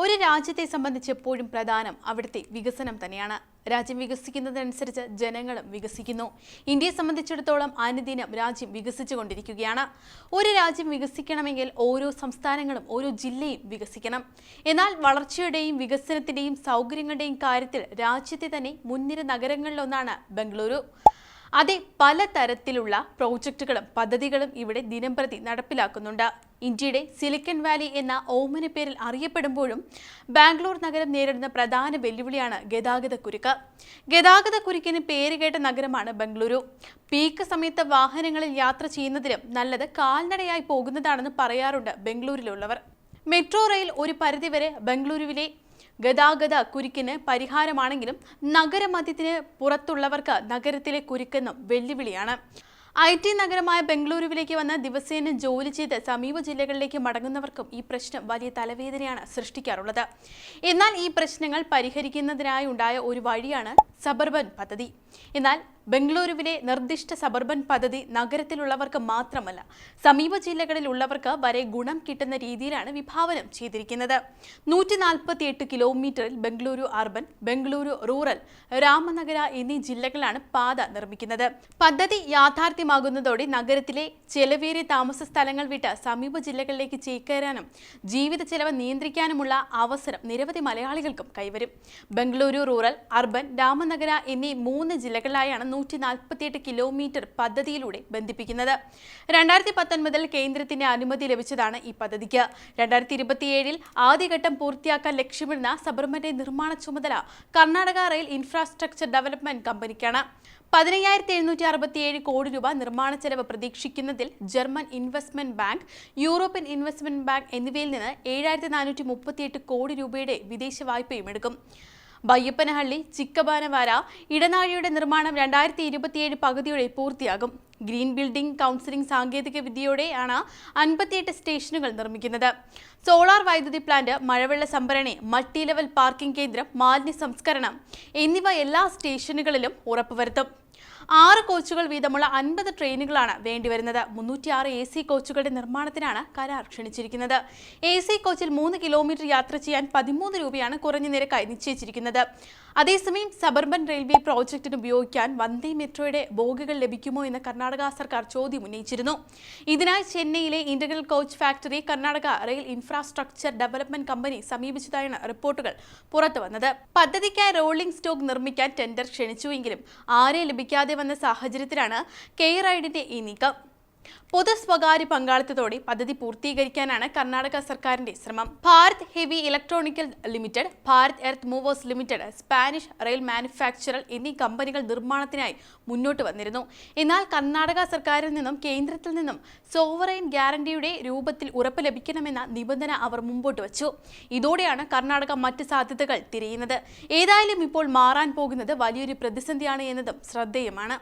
ഒരു രാജ്യത്തെ സംബന്ധിച്ച് എപ്പോഴും പ്രധാനം അവിടുത്തെ വികസനം തന്നെയാണ്. രാജ്യം വികസിക്കുന്നതനുസരിച്ച് ജനങ്ങളും വികസിക്കുന്നു. ഇന്ത്യയെ സംബന്ധിച്ചിടത്തോളം അനുദിനം രാജ്യം വികസിച്ചുകൊണ്ടിരിക്കുകയാണ് ഒരു രാജ്യം വികസിക്കണമെങ്കിൽ ഓരോ സംസ്ഥാനങ്ങളും ഓരോ ജില്ലയും വികസിക്കണം. എന്നാൽ വളർച്ചയുടെയും വികസനത്തിന്റെയും സൗകര്യങ്ങളുടെയും കാര്യത്തിൽ രാജ്യത്തെ തന്നെ മുൻനിര നഗരങ്ങളിലൊന്നാണ് ബംഗളൂരു. അതെ പലതരത്തിലുള്ള പ്രോജക്റ്റുകളും പദ്ധതികളും ഇവിടെ ദിനംപ്രതി നടപ്പിലാക്കുന്നുണ്ട്. ഇന്ത്യയുടെ സിലിക്കൺ വാലി എന്ന ഓമന പേരിൽ അറിയപ്പെടുമ്പോഴും ബാംഗ്ലൂർ നഗരം നേരിടുന്ന പ്രധാന വെല്ലുവിളിയാണ് ഗതാഗത കുരുക്ക്. ഗതാഗത കുരുക്കിന് പേരുകേട്ട നഗരമാണ് ബംഗളൂരു പീക്ക് സമയത്ത് വാഹനങ്ങളിൽ യാത്ര ചെയ്യുന്നതിലും നല്ലത് കാൽനടയായി പോകുന്നതാണെന്ന് പറയാറുണ്ട് ബംഗളൂരിലുള്ളവർ മെട്രോ റെയിൽ ഒരു പരിധിവരെ ബംഗളൂരുവിലെ ഗതാഗത കുരുക്കിന് പരിഹാരമാണെങ്കിലും നഗരമധ്യത്തിന് പുറത്തുള്ളവർക്ക് നഗരത്തിലെ കുരുക്കെന്നും വെല്ലുവിളിയാണ്. ഐ ടി നഗരമായ ബംഗളൂരുവിലേക്ക് വന്ന് ദിവസേന ജോലി ചെയ്ത് സമീപ ജില്ലകളിലേക്ക് മടങ്ങുന്നവർക്കും ഈ പ്രശ്നം വലിയ തലവേദനയാണ് സൃഷ്ടിക്കാറുള്ളത്. എന്നാൽ ഈ പ്രശ്നങ്ങൾ പരിഹരിക്കുന്നതിനായി ഉണ്ടായ ഒരു വഴിയാണ് സബർബൻ പദ്ധതി. എന്നാൽ ബംഗളൂരുവിലെ നിർദ്ദിഷ്ട സബർബൻ പദ്ധതി നഗരത്തിലുള്ളവർക്ക് മാത്രമല്ല സമീപ ജില്ലകളിലുള്ളവർക്ക് വരെ ഗുണം കിട്ടുന്ന രീതിയിലാണ് വിഭാവനം ചെയ്തിരിക്കുന്നത്. നൂറ്റി നാൽപ്പത്തി എട്ട് കിലോമീറ്ററിൽ ബംഗളൂരു അർബൻ ബംഗളൂരു റൂറൽ രാമനഗര എന്നീ ജില്ലകളാണ് പാത നിർമ്മിക്കുന്നത്. പദ്ധതി യാഥാർത്ഥ്യമാകുന്നതോടെ നഗരത്തിലെ ചെലവേറിയ താമസ സ്ഥലങ്ങൾ വിട്ട് സമീപ ജില്ലകളിലേക്ക് ചേക്കേറാനും ജീവിത ചെലവ് നിയന്ത്രിക്കാനുമുള്ള അവസരം നിരവധി മലയാളികൾക്കും കൈവരും. ബംഗളൂരു റൂറൽ അർബൻ രാമനഗര എന്നീ മൂന്ന് ജില്ലകളിലായാണ് നൂറ്റി നാൽപ്പത്തിയെട്ട് കിലോമീറ്റർ പദ്ധതിയിലൂടെ ബന്ധിപ്പിക്കുന്നത്. രണ്ടായിരത്തി പത്തൊൻപതിൽ കേന്ദ്രത്തിന്റെ അനുമതി ലഭിച്ചതാണ് ഈ പദ്ധതിക്ക്. രണ്ടായിരത്തി ഇരുപത്തിയേഴിൽ ആദ്യഘട്ടം പൂർത്തിയാക്കാൻ ലക്ഷ്യമിടുന്ന സബർമന്റെ നിർമ്മാണ ചുമതല കർണാടക റെയിൽ ഇൻഫ്രാസ്ട്രക്ചർ ഡെവലപ്മെന്റ് കമ്പനിക്കാണ്. പതിനയ്യായിരത്തി എഴുന്നൂറ്റി അറുപത്തിയേഴ് കോടി രൂപ നിർമ്മാണ ചെലവ് പ്രതീക്ഷിക്കുന്നതിൽ German investment bank European investment bank എന്നിവയിൽ നിന്ന് ഏഴായിരത്തി നാനൂറ്റി മുപ്പത്തിയെട്ട് കോടി രൂപയുടെ വിദേശ വായ്പയും എടുക്കും. ബയ്യപ്പനഹള്ളി ചിക്കബാനവാര ഇടനാഴിയുടെ നിർമ്മാണം രണ്ടായിരത്തി ഇരുപത്തിയേഴ് പകുതിയോടെ പൂർത്തിയാകും. ഗ്രീൻ ബിൽഡിംഗ് കൗൺസിലിംഗ് സാങ്കേതിക വിദ്യയോടെയാണ് അൻപത്തിയെട്ട് സ്റ്റേഷനുകൾ നിർമ്മിക്കുന്നത്. സോളാർ വൈദ്യുതി പ്ലാന്റ് മഴവെള്ള സംഭരണി മൾട്ടി ലെവൽ പാർക്കിംഗ് കേന്ദ്രം മാലിന്യ സംസ്കരണം എന്നിവ എല്ലാ സ്റ്റേഷനുകളിലും ഉറപ്പുവരുത്തും. ആറ് കോച്ചുകൾ വീതമുള്ള അൻപത് ട്രെയിനുകളാണ് വേണ്ടിവരുന്നത്. മുന്നൂറ്റിയാറ് എ സി കോച്ചുകളുടെ നിർമ്മാണത്തിനാണ് കരാർ ക്ഷണിച്ചിരിക്കുന്നത്. എ സി കോച്ചിൽ മൂന്ന് കിലോമീറ്റർ യാത്ര ചെയ്യാൻ പതിമൂന്ന് രൂപയാണ് കുറഞ്ഞ നിരക്കായി നിശ്ചയിച്ചിരിക്കുന്നത്. അതേസമയം സബർബൻ റെയിൽവേ പ്രോജക്റ്റിന് ഉപയോഗിക്കാൻ വന്ദേ മെട്രോയുടെ ബോഗുകൾ ലഭിക്കുമോ എന്ന് കർണാടക സർക്കാർ ചോദ്യം ഉന്നയിച്ചിരുന്നു. ഇതിനായി ചെന്നൈയിലെ integral coach factory Karnataka rail infrastructure development company സമീപിച്ചതായാണ് റിപ്പോർട്ടുകൾ പുറത്തുവന്നത്. പദ്ധതിക്കായി റോളിംഗ് സ്റ്റോക്ക് നിർമ്മിക്കാൻ ടെൻഡർ ക്ഷണിച്ചുവെങ്കിലും ആരെ ലഭിക്കാതെ വന്ന സാഹചര്യത്തിലാണ് കെ റൈഡിന്റെ ഈ നീക്കം. പൊതു സ്വകാര്യ പങ്കാളിത്തത്തോടെ പദ്ധതി പൂർത്തീകരിക്കാനാണ് കർണാടക സർക്കാരിന്റെ ശ്രമം. Bharat heavy electronical limited Bharat earth movers limited Spanish rail manufacturer എന്നീ കമ്പനികൾ നിർമ്മാണത്തിനായി മുന്നോട്ട് വന്നിരുന്നു. എന്നാൽ കർണാടക സർക്കാരിൽ നിന്നും കേന്ദ്രത്തിൽ നിന്നും സോവറൈൻ ഗ്യാരണ്ടിയുടെ രൂപത്തിൽ ഉറപ്പ് ലഭിക്കണമെന്ന നിബന്ധന അവർ മുമ്പോട്ട് വച്ചു. ഇതോടെയാണ് കർണാടക മറ്റ് സാധ്യതകൾ തിരയുന്നത്. ഏതായാലും ഇപ്പോൾ മാറാൻ പോകുന്നത് വലിയൊരു പ്രതിസന്ധിയാണ് എന്നതും ശ്രദ്ധേയമാണ്.